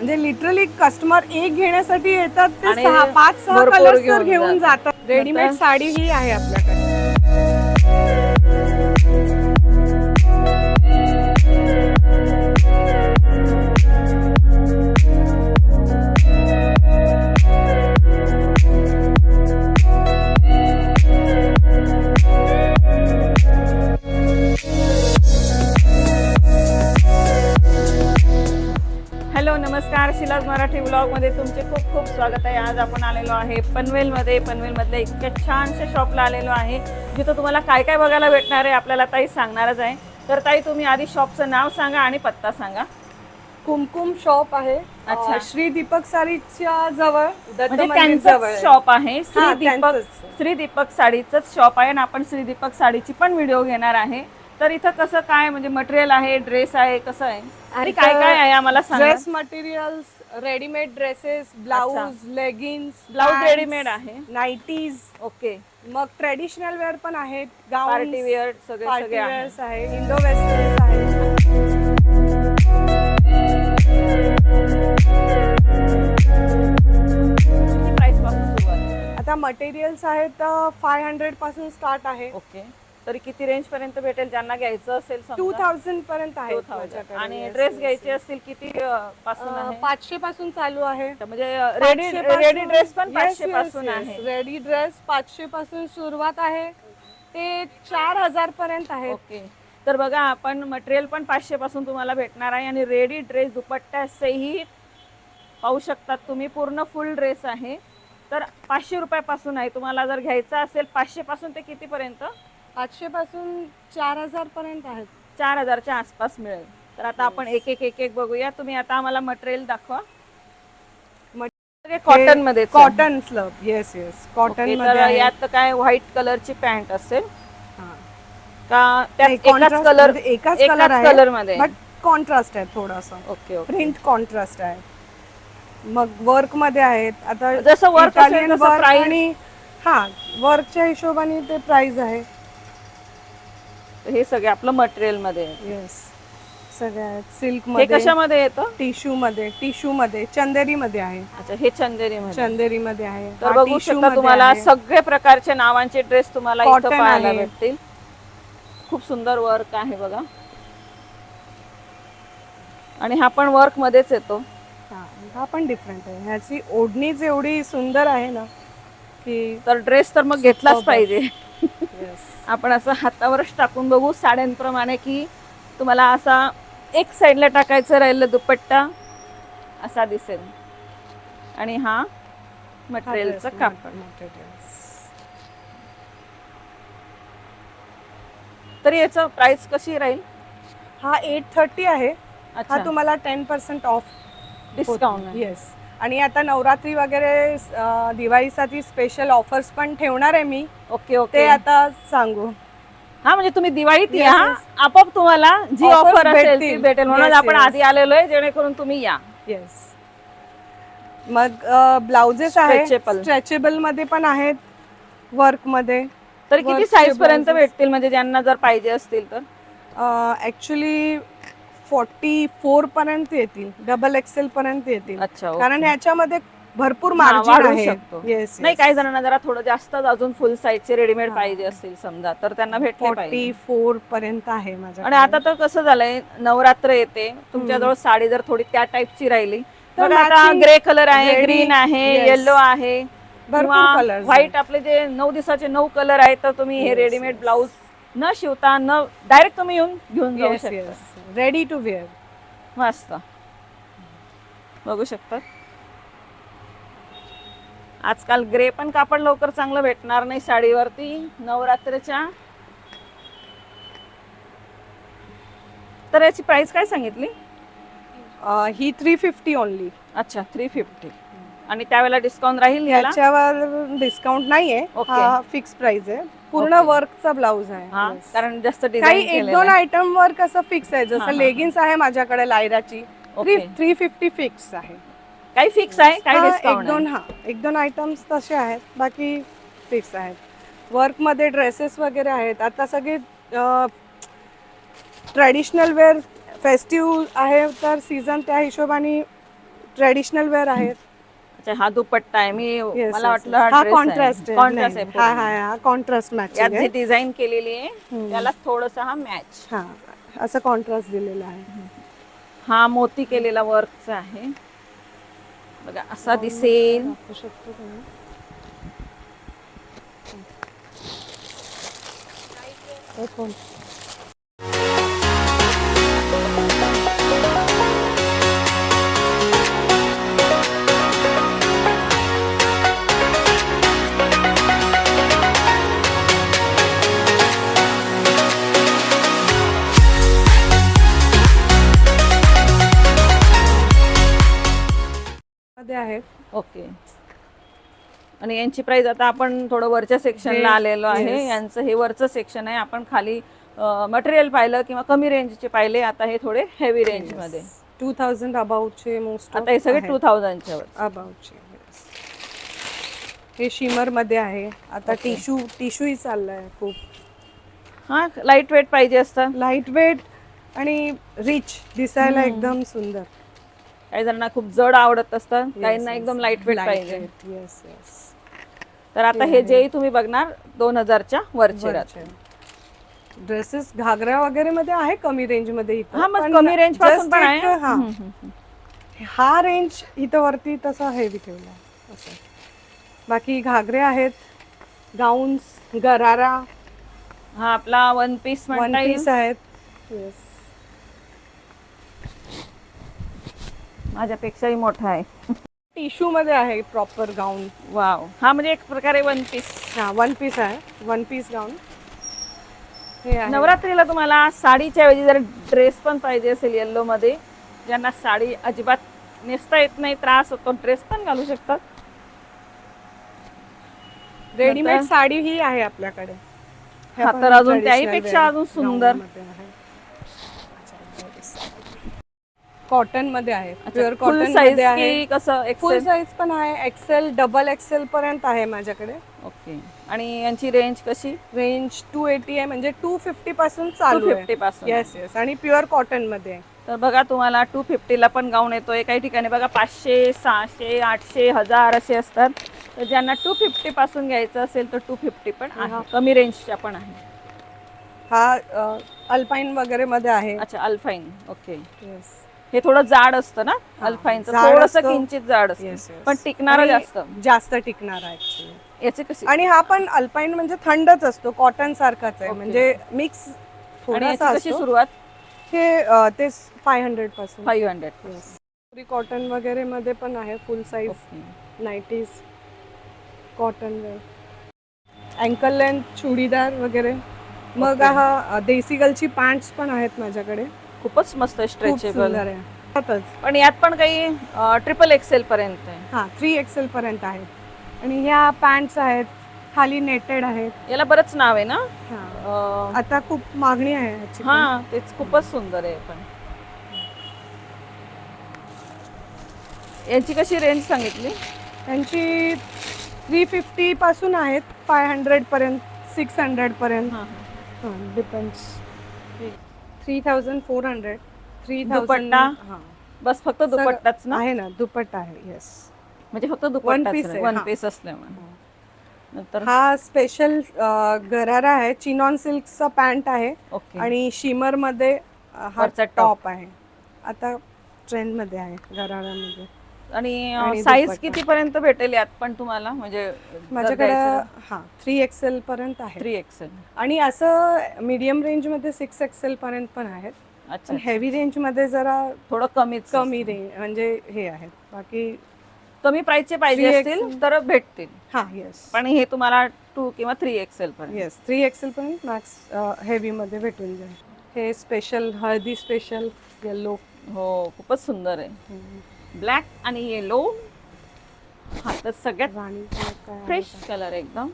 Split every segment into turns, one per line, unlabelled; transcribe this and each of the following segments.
म्हणजे literally customer एक घेण्यासाठी येतात ते
आणि
सहा पाच सहा
भरपूर
कलर्स
घेऊन
घेऊन जातात. रेडीमेड साडी ही आहे आपल्याकडे.
हॅलो नमस्कार. शिलाज मराठी ब्लॉगमध्ये तुमचे खूप खूप स्वागत आहे. आज आपण आलेलो आहे पनवेलमध्ये. पनवेलमधल्या इतक्या छानशा शॉपला आलेलो आहे. जिथं तुम्हाला काय काय बघायला भेटणार आहे आपल्याला ताई सांगणारच आहे. तर ताई तुम्ही आधी शॉपचं नाव सांगा आणि पत्ता सांगा.
कुमकुम शॉप आहे.
अच्छा.
श्री दीपक सारीच्या जवळ दत्त
म्हणजे
आहे.
शॉप आहे. श्री दीपक. श्री दीपक साडीचंच शॉप आहे आणि आपण श्री दीपक साडीची पण व्हिडिओ घेणार आहे. तर इथं कसं काय म्हणजे मटेरियल आहे ड्रेस आहे कसं आहे? आणि काय काय आहे आम्हाला सांगा.
Dress materials readymade dresses blouse leggings
blouse readymade आहे.
नाईटीज
ओके
मग ट्रेडिशनल वेअर पण आहेत
पार्टी वेअर सगळे आहे
इंडो वेस्टर्न्स आहे
किती प्राइसपासून सुरुवात?
आता मटेरियल्स आहेत फाय हंड्रेडपासून स्टार्ट आहे.
ओके तरी किती रेंज पर्यंत भेटेल ज्यांना घ्यायचं असेल
टू
समजा
थाउजंड पर्यंत आहे
2000.
माझ्याकडे.
आणि
Yes,
ड्रेस
yes,
घ्यायचे
yes.
असतील किती अं, पासून
अं,
आहे?
पाचशे पासून चालू आहे.
म्हणजे रेडी रेडी ड्रेस पण पाचशे पासून आहे.
रेडी ड्रेस पाचशे पासून सुरुवात आहे. ते चार हजार पर्यंत आहे
ओके. तर बघा आपण मटेरियल पण पाचशे पासून तुम्हाला भेटणार आहे आणि रेडी ड्रेस दुपट्टा सहित पाहू शकतात तुम्ही. पूर्ण फुल ड्रेस आहे. तर पाचशे रुपयापासून आहे. तुम्हाला जर घ्यायचा असेल पाचशे पासून ते कितीपर्यंत?
पाचशे पासून चार हजार पर्यंत आहेत.
चार हजारच्या आसपास मिळेल. तर आता आपण एक एक एक एक बघूया. तुम्ही आता आम्हाला मटेरियल दाखवा. कॉटनमध्ये
कॉटन स्लब येस येस कॉटनमध्ये.
यात काय व्हाईट कलरची पॅन्ट असेल. का
contrast
कलर
एकाच कलर आहे
कलरमध्ये.
बट कॉन्ट्रास्ट आहे थोडासा.
ओके ओके
प्रिंट कॉन्ट्रास्ट आहे. मग वर्कमध्ये आहेत. आता
जसं price.
आणि हा वर्कच्या हिशोबाने ते प्राइस आहे.
हे सगळे आपलं मटेरियलमध्ये.
येस सगळे आहेत सिल्क
हे
मध्ये
कशामध्ये येतं
टिश्यू मध्ये टिश्यू मध्ये चंदेरी मध्ये आहे
अच्छा हे चंदेरी मध्ये
चंदेरी मध्ये आहे
तर बघू शकता तुम्हाला
आहे.
सगळे प्रकारचे नावांचे ड्रेस तुम्हाला इथं
Cotton
पाहायला
आहे.
भेटतील खूप सुंदर वर्क आहे बघा आणि हा पण वर्क मध्येच येतो
हा, हा पण डिफरंट आहे ह्याची ओढणीच एवढी सुंदर आहे ना की
तर ड्रेस तर मग घेतलाच. पाहिजे. आपण असं हातावरच टाकून बघू साड्यांप्रमाणे की तुम्हाला असा एक साईडला टाकायचं राहिलं दुपट्टा असा दिसेल. आणि हा मटेरियलचा कापड. तर याचं प्राइस कशी राहील?
हा एट थर्टी आहे. हा
अच्छा.
तुम्हाला ten percent off
discount
yes आणि आता नवरात्री वगैरे दिवाळीसाठी स्पेशल ऑफर्स पण ठेवणार आहे मी.
ओके
ते
ओके
आता सांगू.
हा म्हणजे तुम्ही दिवाळीत या.
Yes.
आपोआप तुम्हाला जी
Offers
ऑफर असेल ती
भेटतील.
भेटेल. म्हणून
Yes,
आपण
yes.
आधी आलेलो आहे जेणेकरून तुम्ही या.
येस मग ब्लाउजेस आहेत.
Stretchable.
स्ट्रेचेबलमध्ये पण आहेत. वर्कमध्ये.
तर किती साईज पर्यंत. भेटतील? म्हणजे ज्यांना जर पाहिजे असतील तर?
ऍक्च्युली फोर्टी फोर पर्यंत येतील. डबल एक्सेल पर्यंत येतील.
अच्छा.
कारण ह्याच्यामध्ये भरपूर मार्जिन आहे.
शकतो. नाही काही जणांना जरा थोडं जास्त अजून फुल साईजचे रेडीमेड. पाहिजे असतील समजा तर त्यांना भेटले
फोर पर्यंत आहे माझ्या
आणि आता तर कसं झालंय नवरात्र येते. तुमच्याजवळ साडी जर थोडी त्या टाईपची राहिली
तर
आता ग्रे कलर आहे ग्रीन आहे
yes.
येलो आहे.
भरपूर कलर
व्हाईट आपले जे नऊ दिवसाचे नऊ कलर आहेत तर तुम्ही हे रेडीमेड. ब्लाऊज न शिवता न डायरेक्ट तुम्ही येऊन घेऊन जाऊ शकता.
रेडी टू वेअर
मस्त. बघू शकता. आजकाल ग्रे पण कापड लवकर चांगलं भेटणार नाही साडीवरती. नवरात्रीच्या. तर याची प्राइस काय सांगितली?
ही थ्री फिफ्टी ओनली
अच्छा थ्री फिफ्टी आणि त्यावेळेला डिस्काउंट राहील याला?
ह्याच्यावर डिस्काउंट नाहीये. हा फिक्स प्राइस आहे. पूर्ण. वर्कचा ब्लाऊज आहे.
कारण जास्त
काही एक दोन आयटम वर कसं फिक्स आहे? जसं. लेगिन्स आहे माझ्याकडे लायराची. थ्री फिफ्टी फिक्स आहे.
काही फिक्स आहे? काही
एक दोन हा एक दोन आयटम्स तसे आहेत. बाकी फिक्स आहेत. वर्कमध्ये ड्रेसेस वगैरे आहेत. आता सगळे ट्रेडिशनल वेअर फेस्टिव्ह आहे तर सीझन त्या हिशोबाने ट्रेडिशनल वेअर आहेत.
अच्छा हा दुपट्टा आहे. मी
Yes,
मला
yes,
वाटलं
yes. हा. कॉन्ट्रास्ट
आहे.
हा
पूर्ण.
हा हा कॉन्ट्रास्ट
यात जी डिझाईन केलेली आहे त्याला थोडस हा मॅच
हा असं कॉन्ट्रास्ट दिलेला आहे.
हा मोती केलेला वर्कचा आहे. बघा असा दिसेल.
दाखवू शकतो हे कोण?
ओके. आणि यांची प्राइस आता आपण थोडं वरच्या सेक्शनला आलेलो आहे. यांचं हे वरचं सेक्शन आहे. आपण खाली मटेरियल पाहिलं किंवा कमी रेंजचे पाहिले आता हे थोडे हेवी रेंजमध्ये.
टू थाउजंड अबाउटचे मोस्ट
आता हे सगळे टू थाउजंडच्या वर
अबाउटचे हे शिमरमध्ये आहे. आता. टिश्यू टिश्यूही चाललाय खूप.
हा लाइट वेट पाहिजे असतं.
लाइट वेट आणि रिच दिसायला एकदम सुंदर.
काही जणांना खूप जड आवडत असतं काहींना एकदम लाइट वेट पाहिजे.
येस येस
तर आता हे जेही तुम्ही बघणार दोन हजारच्या वरचे.
ड्रेसेस घागरा वगैरे मध्ये आहे कमी रेंजमध्ये.
हा मग कमी
रेंजपासून
पण आहे.
हा. रेंज इथं वरती तसा हेवी ठेवला असं. बाकी घागरे आहेत गाऊन्स गरारा.
हा आपला वन पीस
वन पीस आहेत. येस
माझ्यापेक्षाही मोठा आहे.
टिश्यू मध्ये आहे प्रॉपर गाऊन
वाव हा म्हणजे एक प्रकारे वन पीस
हा वन पीस आहे. वन पीस गाऊन हे आहे.
नवरात्रीला तुम्हाला साडीच्या ऐवजी जर ड्रेस पण पाहिजे असेल येल्लो मध्ये ज्यांना साडी अजिबात नेसता येत नाही त्रास होतो ड्रेस पण घालू शकतात.
रेडीमेड साडी ही आहे आपल्याकडे.
हा, तर अजून त्याहीपेक्षा अजून सुंदर.
कॉटनमध्ये आहे प्युअर कॉटनमध्ये आहे.
कसं
फुल
एक्सेल
साईज पण आहे. एक्सेल डबल एक्सेल पर्यंत आहे माझ्याकडे.
ओके आणि यांची रेंज कशी?
रेंज टू एटी आहे म्हणजे टू फिफ्टी पासून चालू
फिफ्टी पासून.
येस येस आणि प्युअर कॉटनमध्ये आहे.
तर बघा तुम्हाला टू फिफ्टीला पण गाऊन येतोय. काही ठिकाणी बघा पाचशे सहाशे आठशे हजार असे असतात. तर ज्यांना टू फिफ्टी पासून घ्यायचं असेल तर टू फिफ्टी पण आहे. कमी रेंजच्या पण आहे.
हा अल्पाईन वगैरे मध्ये आहे.
अच्छा अल्फाईन ओके
येस
हे थोडं जाड असतं ना अल्फाईनचं
जाड
थोडस
असतं.
किंचित जाड
Yes,
असतं.
yes.
पण टिकणार
आणि
जास्त.
जास्त टिकणार आहे.
याचे कसे?
आणि हा पण अल्पाईन म्हणजे थंडच असतो कॉटन सारखाच आहे.
Okay.
म्हणजे मिक्स
आणि
थोडासा
याची कशी
असतो.
सुरुवात?
हे अ, ते फाय हंड्रेडपासून.
फाईव्ह हंड्रेड
कॉटन वगैरे मध्ये पण आहे full size nighties cotton ankle length churidar वगैरे. मग
Okay.
हा अ, देसी गलची पॅन्ट्स पण आहेत माझ्याकडे.
खूपच मस्त स्ट्रेचेबल. पण यात पण काही ट्रिपल एक्सेल पर्यंत आहे.
हा थ्री एक्सेल पर्यंत आहेत आणि ह्या पॅन्ट्स आहेत खाली नेटेड आहेत.
याला बरंच नाव आहे ना?
हा. आता खूप मागणी आहे.
हा तेच खूपच सुंदर आहे पण. यांची कशी रेंज सांगितली?
त्यांची थ्री फिफ्टी पासून आहेत फाय हंड्रेड पर्यंत सिक्स हंड्रेड पर्यंत.
हा.
Depends three thousand four hundred three
dupatta? बस फक्त दुपट्टाच ना?
आहे ना दुपट्टा आहे येस
म्हणजे फक्त
piece
दुपट्टाच
आहे,
वन
हा.
पीस असल्यामुळे. नंतर?
हा स्पेशल गरारा आहे. चिनॉन सिल्कचा पॅन्ट आहे.
ओके.
आणि शिमरमध्ये अ, हा
वरचा top.
टॉप आहे. आता ट्रेंडमध्ये आहे गरारामध्ये.
आणि साईज. किती पर्यंत भेटेल यात पण तुम्हाला? म्हणजे
माझ्याकडे हा थ्री एक्सेल पर्यंत आहे.
थ्री एक्सेल
आणि असं मीडियम रेंजमध्ये सिक्स एक्सेल पर्यंत पण आहेत.
अच्छा
हेवी रेंजमध्ये जरा
थोडं कमीच
कमी रेंज म्हणजे हे आहेत. बाकी
कमी प्राइसचे पाहिजे असतील. तर भेटतील.
हा येस
पण हे तुम्हाला टू किंवा थ्री एक्सेल पर्यंत.
येस थ्री एक्सेल पर्यंत मॅक्स हेवी मध्ये भेटून जाईल. हे स्पेशल हळदी स्पेशल येल्लो
हो खूपच सुंदर आहे. ब्लॅक आणि येलो. हा तर सगळ्यात फ्रेश कलर एकदम.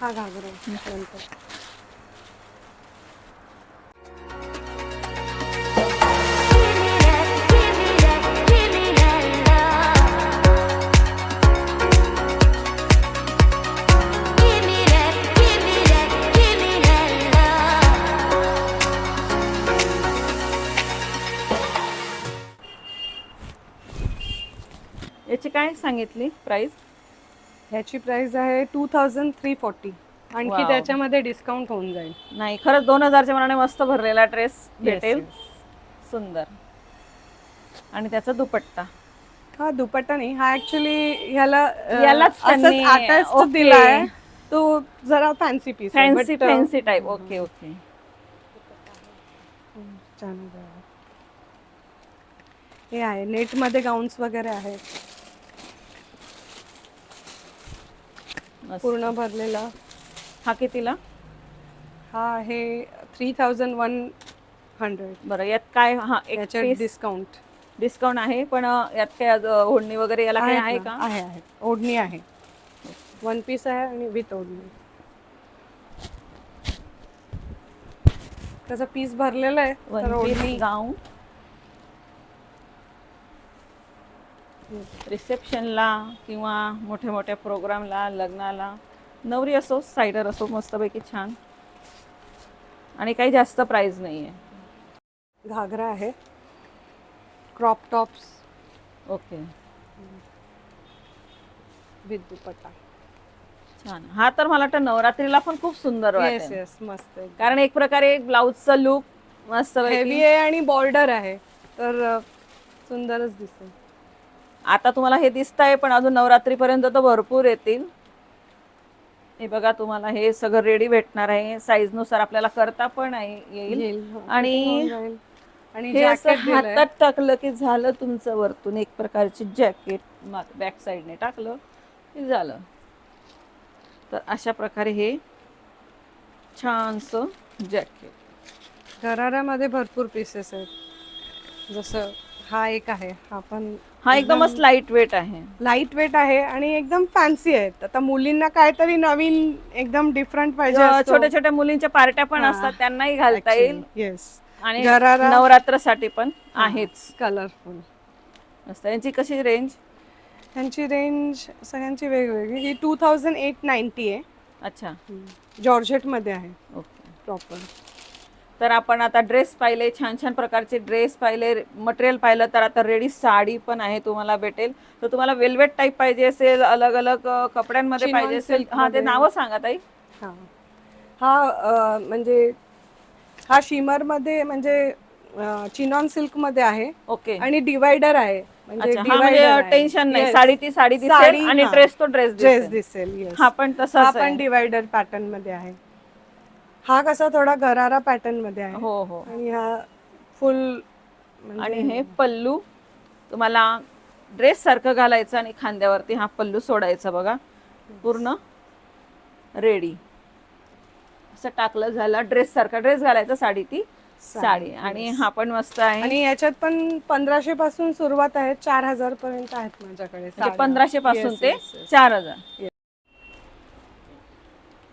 हा घागरा
सांगितली प्राइस
ह्याची प्राइस आहे टू थाउजंड थ्री फोर्टी आणखी
Wow.
त्याच्यामध्ये डिस्काउंट होऊन जाईल.
नाही खरंच दोन हजारच्या मनाने मस्त भरलेला ड्रेस भेटेल. सुंदर. आणि त्याचा दुपट्टा.
हा दुपट्टा नाही. हा ऍक्च्युली ह्याला अं,
यालाच
असंच
त्यांनी-
attached
okay.
दिलाय. तो जरा fancy piece
fancy fancy type okay okay.
हे आहे नेटमध्ये गाऊन्स वगैरे आहेत. पूर्ण भरलेला.
हा कितीला?
हा आहे थ्री थाउजंड वन हंड्रेड
बरं यात काय हा एक
याच्यात
पीस
डिस्काउंट
डिस्काउंट आहे पण अं, यात काय आज, अं, ओढणी वगैरे याला काय आहे का?
आहे आहे. ओढणी आहे. वन पीस आहे आणि विथ ओढणी. त्याचा पीस भरलेला आहे तर
वन
ओढणी
पीस गाऊन रिसेप्शनला किंवा मोठ्या मोठ्या प्रोग्रामला लग्नाला. नवरी असो सायडर असो मस्तपैकी छान. आणि काही जास्त प्राइस नाही आहे
घागरा आहे. Crop tops.
Okay.
With dupatta.
छान. हा तर मला वाटतं नवरात्रीला पण खूप सुंदर
येस येस मस्त आहे.
कारण एक प्रकारे ब्लाऊजचा लुक मस्त
हेवी आहे आणि बॉर्डर आहे. तर अ, सुंदरच दिसेल.
आता तुम्हाला हे दिसत आहे पण अजून नवरात्रीपर्यंत तर भरपूर येतील. हे बघा तुम्हाला हे सगळं रेडी भेटणार आहे. साईजनुसार आपल्याला करता पण आहे येईल.
हो,
आणि हे असं. हातात टाकलं की झालं तुमचं वरतून. एक प्रकारचे जॅकेट बॅक साईडने टाकलं की झालं. तर अशा प्रकारे हे छानसं जॅकेट
गराऱ्यामध्ये भरपूर पीसेस आहेत. जसं हा एक आहे. हा पण
हा एकदमच लाइट वेट आहे.
लाइट वेट आहे आणि एकदम फॅन्सी आहेत. आता मुलींना काहीतरी नवीन एकदम डिफरंट पाहिजे असतो.
छोट्या छोट्या मुलींच्या पार्ट्या पण
हा.
असतात त्यांनाही घालता येईल.
येस
आणि
गरारा-
नवरात्रासाठी पण आहेच.
कलरफुल
मस्त. यांची कशी रेंज
त्यांची रेंज सगळ्यांची वेगवेगळी. ही टू थाउजंड एट नाईन्टी आहे.
अच्छा.
जॉर्जेटमध्ये आहे.
ओके.
प्रॉपर
तर आपण आता ड्रेस पाहिले छान छान प्रकारचे ड्रेस पाहिले मटेरियल पाहिलं तर आता रेडी साडी पण आहे तुम्हाला भेटेल. तर तुम्हाला वेल्वेट टाईप पाहिजे असेल अलग अलग कपड्यांमध्ये पाहिजे असेल. हा ते
मध्ये.
नावं सांगा ताई.
हा. हा म्हणजे हा शिमरमध्ये म्हणजे चिनॉन सिल्कमध्ये आहे.
ओके.
आणि डिवायडर आहे. म्हणजे
हा म्हणजे टेन्शन नाही. साडी ती साडी दिसेल आणि. ड्रेस तो ड्रेस
ड्रेस
दिसेल. हा पण तसाच
पण डिवायडर पॅटर्नमध्ये आहे. हा कसा थोडा गरारा पॅटर्नमध्ये आहे.
हो हो.
आणि हा फुल
आणि हे पल्लू तुम्हाला ड्रेस सारखं घालायचं आणि खांद्यावरती हा पल्लू सोडायचा बघा. पूर्ण रेडी असं टाकलं झालं ड्रेस सारखा ड्रेस घालायचा साडी ती साडी आणि हा पण मस्त आहे.
आणि याच्यात पण पंधराशे पासून सुरुवात आहे चार हजार पर्यंत आहेत माझ्याकडे
म्हणजे. पंधराशे पासून ते. चार हजार.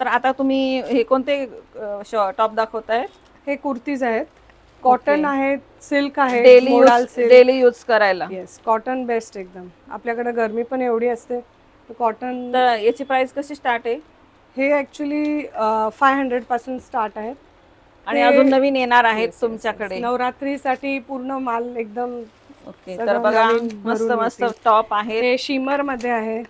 तर आता तुम्ही हे कोणते टॉप दाखवताय?
हे कुर्तीज आहेत. कॉटन. आहेत सिल्क आहे
डेली डेली यूज करायला.
येस कॉटन बेस्ट एकदम. आपल्याकडे गरमी पण एवढी असते कॉटन
याची प्राइस कशी स्टार्ट आहे?
हे ऍक्च्युली फाय हंड्रेडपासून स्टार्ट आहेत
आणि अजून नवीन येणार आहेत तुमच्याकडे.
नवरात्रीसाठी पूर्ण माल एकदम
ओके तर बघा मस्त मस्त. टॉप आहेत.
हे शिमरमध्ये आहे.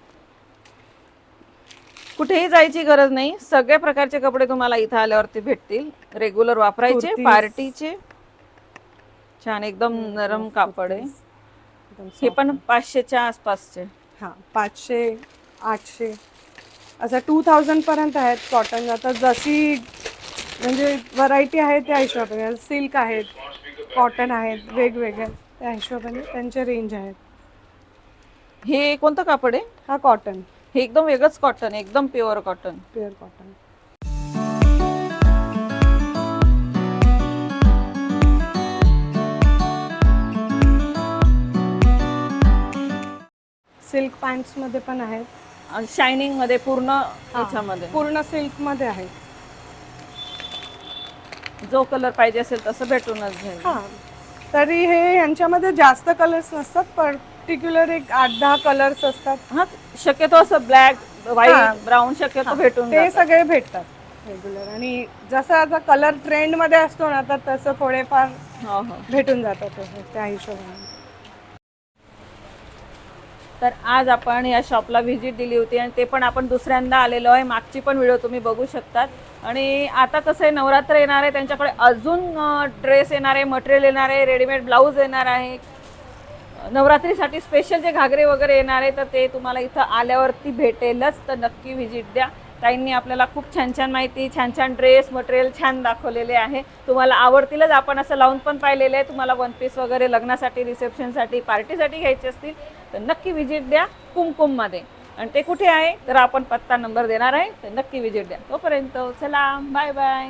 कुठेही जायची गरज नाही. सगळ्या प्रकारचे कपडे तुम्हाला इथं आल्यावरती भेटतील. रेग्युलर वापरायचे
कुर्तीज.
पार्टीचे. छान एकदम नरम कापड आहे.
एकदम
हे
soft.
पण पाचशेच्या आसपासचे.
हा पाचशे आठशे. असं टू थाउजंड पर्यंत आहेत कॉटन आता जशी म्हणजे व्हरायटी आहे त्या हिशोबाने. सिल्क आहेत कॉटन आहेत वेगवेगळे त्या हिशोबाने त्यांचे रेंज आहेत.
हे कोणतं कापड आहे?
हा कॉटन
हे एकदम वेगळंच कॉटन एकदम pure cotton
pure cotton silk पॅन्ट्समध्ये पण आहेत.
शायनिंगमध्ये पूर्ण ह्याच्यामध्ये
पूर्ण सिल्कमध्ये आहे.
जो कलर पाहिजे असेल तसं भेटूनच जाईल.
हा तरी हे यांच्यामध्ये जास्त कलर्स नसतात पर्टिक्युलर एक आठ दहा कलर्स असतात.
हा शक्यतो असं ब्लॅक
हा.
व्हाईट ब्राऊन शक्यतो भेटून
ते. सगळे भेटतात रेग्युलर आणि जसं आता कलर ट्रेंडमध्ये असतो ना तर तसं थोडेफार
हो हो.
भेटून जातात तसे त्या हिशोबाने.
तर आज आपण या शॉपला व्हिजिट दिली होती आणि ते पण आपण दुसऱ्यांदा आलेलो आहे. मागची पण व्हिडिओ तुम्ही बघू शकतात. आणि आता कसं आहे नवरात्र येणार आहे त्यांच्याकडे अजून ड्रेस येणार आहे मटेरियल येणार आहे रेडीमेड ब्लाऊज येणार आहे. नवरात्रीसाठी स्पेशल जे घागरे वगैरे येणार आहे तर ते तुम्हाला इथं आल्यावरती भेटेलच. तर नक्की व्हिजिट द्या. ताईंनी आपल्याला खूप छान छान माहिती छान छान ड्रेस मटेरियल छान दाखवलेले आहे. तुम्हाला आवडतीलच आपण असं लावून पण पाहिलेलं आहे. तुम्हाला वन पीस वगैरे लग्नासाठी रिसेप्शनसाठी पार्टीसाठी घ्यायचे असतील तर नक्की व्हिजिट द्या कुमकुममध्ये. आणि ते कुठे आहे? तर आपण पत्ता नंबर देणार आहे. तर नक्की व्हिजिट द्या. तोपर्यंत चला बाय बाय